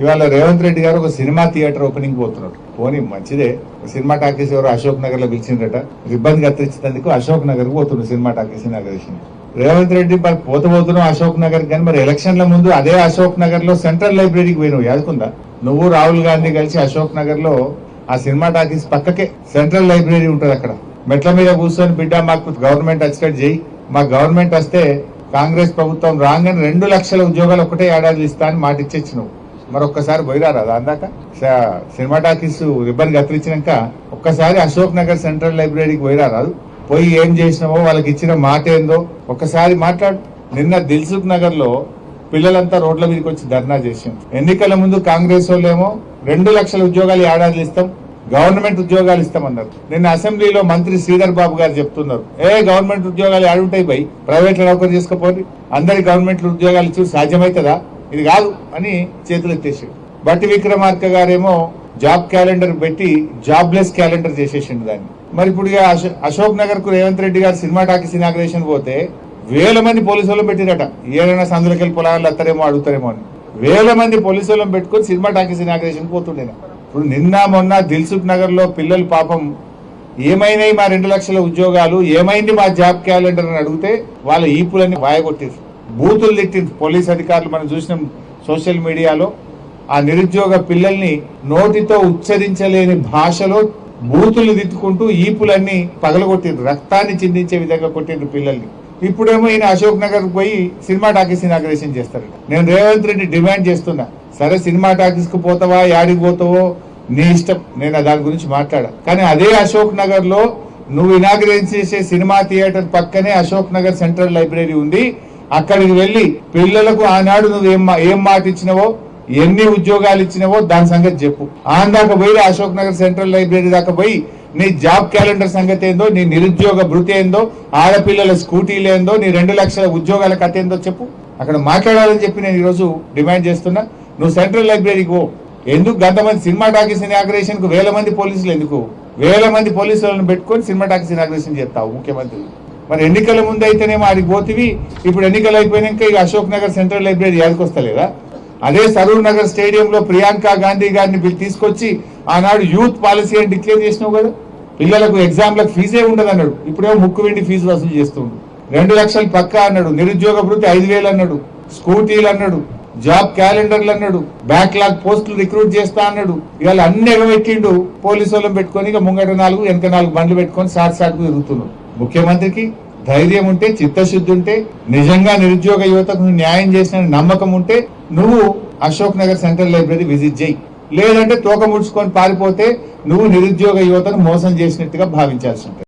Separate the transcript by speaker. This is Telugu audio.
Speaker 1: ఇవాళ రేవంత్ రెడ్డి గారు ఒక సినిమా థియేటర్ ఓపెనింగ్ పోతున్నారు పోనీ మంచిదే. సినిమా టాకీస్ ఎవరు అశోక్ నగర్లో పిలిచిందట ఇబ్బంది కత్తిరించినందుకు అశోక్ నగర్కు పోతుండ్రు సినిమా టాకీస్ నగరేషన్ రేవంత్ రెడ్డి మరి పోతబోతున్నావు అశోక్ నగర్ కానీ మరి ఎలక్షన్ల ముందు అదే అశోక్ నగర్లో సెంట్రల్ లైబ్రరీకి పోయినావు. యాదుకుందా? నువ్వు రాహుల్ గాంధీ కలిసి అశోక్ నగర్లో ఆ సినిమా టాకీస్ పక్కకే సెంట్రల్ లైబ్రరీ ఉంటుంది అక్కడ. మెట్ల మీద కూర్చొని బిడ్డ మాకు గవర్నమెంట్ వచ్చేటట్టు చేయి. మా గవర్నమెంట్ వస్తే కాంగ్రెస్ ప్రభుత్వం రాగానే రెండు లక్షల ఉద్యోగాలు ఒకటే ఏడాది ఇస్తా అని మాట ఇచ్చేచ్చు మరొక్కసారి మరి పోయిరారా అందాక? సినిమా టాకీస్ రిబ్బన్ కత్తిరించినాక ఒక్కసారి అశోక్ నగర్ సెంట్రల్ లైబ్రరీకి పోయిరారాదు పోయి ఏం చేసినావో వాళ్ళకి ఇచ్చిన మాట ఏందో ఒక్కసారి మాట్లాడు. నిన్న దిల్సుఖ్ నగర్లో పిల్లలంతా రోడ్ల మీదకి వచ్చి ధర్నా చేసింది ఎన్నికల ముందు కాంగ్రెస్ వాళ్ళేమో రెండు లక్షల ఉద్యోగాలు ఏడాది ఇస్తాం గవర్నమెంట్ ఉద్యోగాలు ఇస్తామన్నారు. నిన్న అసెంబ్లీలో మంత్రి శ్రీధర్ బాబు గారు చెప్తున్నారు. ఏ గవర్నమెంట్ ఉద్యోగాలు ఆడుంటాయి బై ప్రైవేట్ నౌకరీ నౌకరు చేసుకోపోయి అందరి గవర్నమెంట్ ఉద్యోగాలు ఇచ్చి సాధ్యమవుతుందా ఇది కాదు అని చేతులు ఎత్తేసాడు. బట్టి విక్రమార్క గారేమో జాబ్ క్యాలెండర్ పెట్టి జాబ్లెస్ క్యాలెండర్ చేసేసిండు దాన్ని. మరి ఇప్పుడు అశో- అశోక్ నగర్కు రేవంత్ రెడ్డి గారు సినిమా టాకీస్ ఇనాగ్రేషన్ పోతే వేల మంది పోలీసు వాళ్ళని పెట్టిరట. ఏదైనా సందులకి వెళ్ళి పొలాలు వస్తారేమో అడుగుతారేమో అని. వేల మంది పోలీసు వాళ్ళని పెట్టుకొని సినిమా టాకీస్ ఇనాగ్రేషన్ పోతుండే ఇప్పుడు నిన్న మొన్న దిల్సుఖ్ నగర్లో పిల్లలు పాపం ఏమైనాయి మా రెండు లక్షల ఉద్యోగాలు ఏమైంది మా జాబ్ క్యాలెండర్ అని అడిగితే వాళ్ళ ఈపులని వాయగొట్టారు బూతులు తిట్టింది పోలీస్ అధికారులు మనం చూసినాం సోషల్ మీడియాలో ఆ నిరుద్యోగ పిల్లల్ని నోటితో ఉచ్చరించలేని భాషలో బూతులు తిట్టుకుంటూ ఈపులన్నీ పగలగొట్టిండ్రు రక్తాన్ని చిందించే విధంగా కొట్టిండ్రు పిల్లల్ని. ఇప్పుడేమో ఈయన అశోక్ నగర్ పోయి సినిమా టాకీస్ ఇనాగ్రేషన్ చేస్తారు నేను రేవంత్ రెడ్డి డిమాండ్ చేస్తున్నా సరే సినిమా టాకీస్కు పోతావా యాడికి పోతావో నీ ఇష్టం నేను దాని గురించి మాట్లాడా. కానీ అదే అశోక్ నగర్లో నువ్వు ఇనాగ్రేట్ చేసే సినిమా థియేటర్ పక్కనే అశోక్ నగర్ సెంట్రల్ లైబ్రరీ ఉంది అక్కడికి వెళ్ళి పిల్లలకు ఆనాడు నువ్వు ఏం ఏం మాట ఇచ్చినవో ఎన్ని ఉద్యోగాలు ఇచ్చినవో దాని సంగతి చెప్పు. ఆందాక దాకా పోయి అశోక్ నగర్ సెంట్రల్ లైబ్రరీ దాకా పోయి నీ జాబ్ క్యాలెండర్ సంగతి ఏందో నీ నిరుద్యోగ భృతి ఏందో ఆడపిల్లల స్కూటీలు ఏందో నీ రెండు లక్షల ఉద్యోగాల కథ ఏందో చెప్పు. అక్కడ మాట్లాడాలని చెప్పి నేను ఈరోజు డిమాండ్ చేస్తున్నా. నువ్వు సెంట్రల్ లైబ్రరీకి పో. ఎందుకు గంతమంది సినిమా టాకీస్ ఇనాగ్రేషన్కు వేల మంది పోలీసులు ఎందుకు? వేల మంది పోలీసులను పెట్టుకొని సినిమా టాకీస్ ఇనాగ్రేషన్ చేస్తావు ముఖ్యమంత్రి. మరి ఎన్నికల ముందు అయితేనేమో ఆడికి పోతివి ఇప్పుడు ఎన్నికలు అయిపోయినాక ఇక అశోక్ నగర్ సెంట్రల్ లైబ్రరీ యాదకొస్తలేదా అదే సరూర్ నగర్ స్టేడియంలో ప్రియాంక గాంధీ గారిని తీసుకొచ్చి ఆనాడు యూత్ పాలసీ అని డిక్లేర్ చేసినావు కదా? పిల్లలకు ఎగ్జామ్లకు ఫీజే ఉండదు అన్నాడు. ఇప్పుడేమో ముక్కు వెండి ఫీజు వసూలు చేస్తుండు. రెండు లక్షలు పక్కా అన్నాడు. నిరుద్యోగ వృత్తి ఐదు వేలు అన్నాడు. స్కూటీలు అన్నాడు. జాబ్ క్యాలెండర్లు అన్నాడు. బ్యాక్లాగ్ పోస్టులు రిక్రూట్ చేస్తా అన్నాడు. ఇవాళ అన్ని ఎగబెట్టిండు. పోలీసు వాళ్ళని పెట్టుకొని ఇక ముంగట నాలుగు వెనక నాలుగు బండ్లు పెట్టుకొని సాట్ సాట్కు తిరుగుతున్నాడు. ముఖ్యమంత్రికి ధైర్యం ఉంటే చిత్తశుద్ధి ఉంటే నిజంగా నిరుద్యోగ యువతకు నువ్వు న్యాయం చేసిన నమ్మకం ఉంటే నువ్వు Ashok Nagar central library visit చేయి. లేదంటే తోక ముడుచుకొని పారిపోతే నువ్వు నిరుద్యోగ యువతను మోసం చేసినట్టుగా భావించాల్సి ఉంటుంది.